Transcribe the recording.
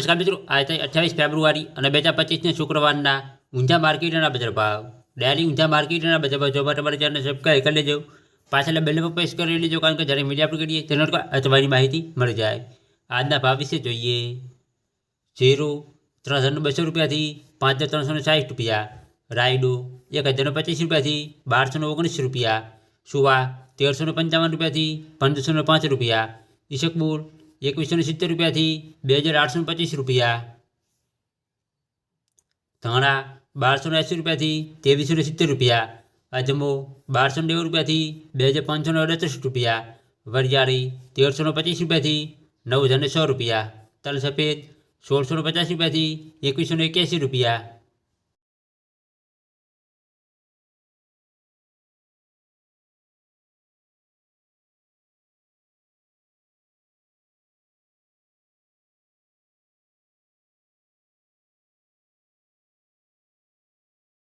નમસ્કાર મિત્રો. આજે અઠ્યાવીસ ફેબ્રુઆરી અને બે હજાર પચીસને શુક્રવારના ઊંઝા માર્કેટના બજાર ભાવ. ડેલી ઊંઝા માર્કેટના બજાર ભાવ જોવા તમારે ચેનલ સબસ્ક્રાઈબ કરી લેજો. પાછળ બેલ પર પ્રેસ કરી લેજો, કારણ કે જ્યારે મીડિયા પર કરીએ તેનો તમારી માહિતી મળી જાય. આજના ભાવ વિશે જોઈએ. ઝીરો ત્રણ હજારનો બસો રૂપિયાથી પાંચ હજાર ત્રણસોને સાઠ રૂપિયા. રાયડો એક હજારનો પચીસ રૂપિયાથી બારસોને ઓગણીસ રૂપિયા. સુવા તેરસોને પંચાવન રૂપિયાથી પંદરસોને પાંચ રૂપિયા. ઈશકપુર એકવીસો સિત્તેર રૂપિયાથી બે હજાર આઠસો પચીસ રૂપિયા. ધાણા બારસો એંસી રૂપિયાથી ત્રેવીસો સિત્તેર રૂપિયા. અજમો બારસો નેવું રૂપિયાથી બે હજાર પાંચસો અડત્રીસ રૂપિયા. વરિયાળી તેરસો પચીસ રૂપિયાથી નવ હજાર સો રૂપિયા. તલ સફેદ સોળસો પચાસ રૂપિયાથી એકવીસો એક્યાસી રૂપિયા.